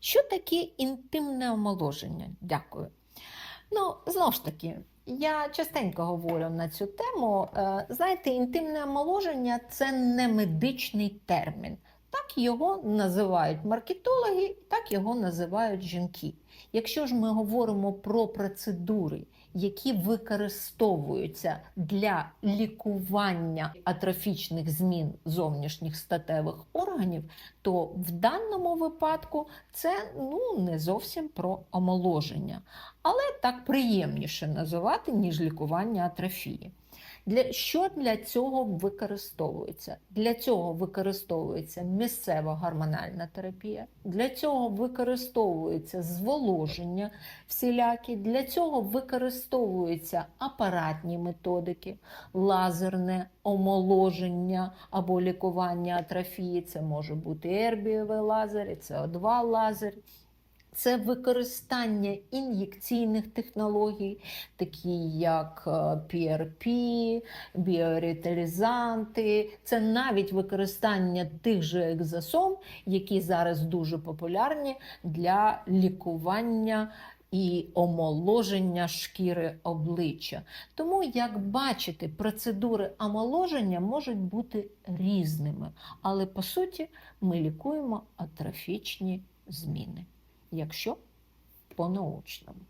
Що таке інтимне омоложення? Дякую. Ну, знову ж таки, я частенько говорю на цю тему. Е, Знаєте, інтимне омоложення це не медичний термін. Так його називають маркетологи, так його називають жінки. Якщо ж ми говоримо про процедури, які використовуються для лікування атрофічних змін зовнішніх статевих органів, то в даному випадку це ну, не зовсім про омоложення, але так приємніше називати, ніж лікування атрофії. Для що для цього використовується? Для цього використовується місцева гормональна терапія, для цього використовується зволоження всілякі, для цього використовуються апаратні методики, лазерне омоложення або лікування атрофії. Це може бути ербієвий лазер, і СО2 лазер. Це використання ін'єкційних технологій, такі як е, PRP, біоріталізанти, це навіть використання тих же екзосом, які зараз дуже популярні для лікування і омоложення шкіри обличчя. Тому, як бачите, процедури омоложення можуть бути різними, але по суті ми лікуємо атрофічні зміни якщо по-научному.